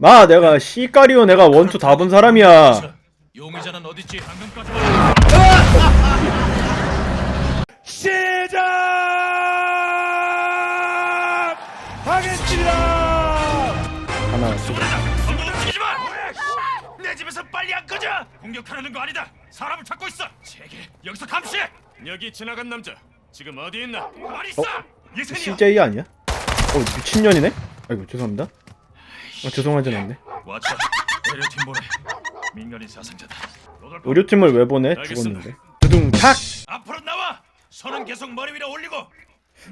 마 내가 시까리오 내가 원투 다 본 사람이야 용의자는 어딨지? 방금까지 시작하겠습니다. 하나 둘 손도 움직이지 마! 내 집에서 빨리 안 꺼져! 공격하려는 거 아니다! 사람을 찾고 있어! 제게 여기서 감시해! 여기 지나간 남자 지금 어디 있나? 가만히 있어! 예선이야! CJ 아니야? 어 미친년이네? 아이고 죄송합니다 아, 죄송하진 않네 보내 민간인 사상자다 의료팀을 왜 보내? 알겠습니다. 죽었는데 두둥 탁! 앞으로 나와! 손은 계속 머리 위로 올리고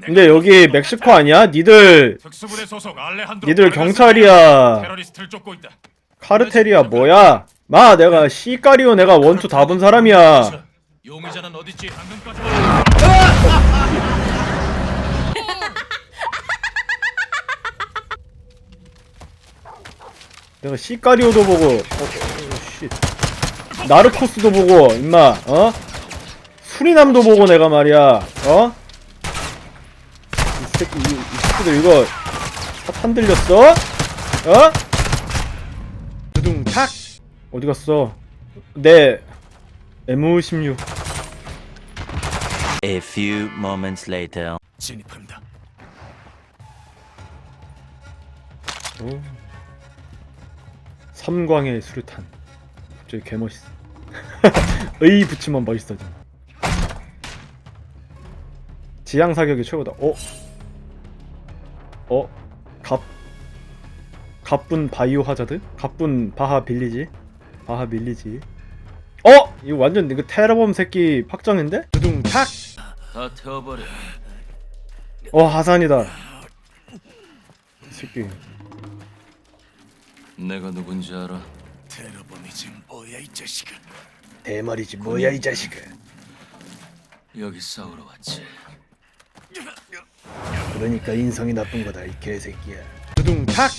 근데 여기 멕시코 아니야? 니들 특수부대 소속 알레한드로 니들 바르가스가 경찰이야 테러리스트를 쫓고 있다 카르텔이야 뭐야 마 내가 시까리오 내가 원투 다 본 사람이야 용의자는 어딨지? 방금까지 내가 시까리오도 보고 어. 나르코스도 보고 임마 어? 수리남도 보고 내가 말이야 어? 이 새끼 이, 이 새끼들 이거 샷한 들렸어? 어? 두둥탁 어디 갔어? 내 M16 A few moments later. 진입한다 오. 섬광의 수류탄 갑자기 개멋있어 의 붙이면 멋있어져 지향 사격이 최고다 어? 어? 갑 갑분 바이오 하자드? 갑분 바하 빌리지? 바하 빌리지 어? 이거 완전 이거 테러범 새끼 확정인데? 두둥 탁! 다 태워버려 어 하산이다 이 새끼 내가 누군지 알아? 테러범이지 뭐야 이 자식아. 대머리지 뭐야 이 자식아 여기 싸우러 왔지 그러니까 인성이 나쁜 거다 이 개새끼야 두둥탁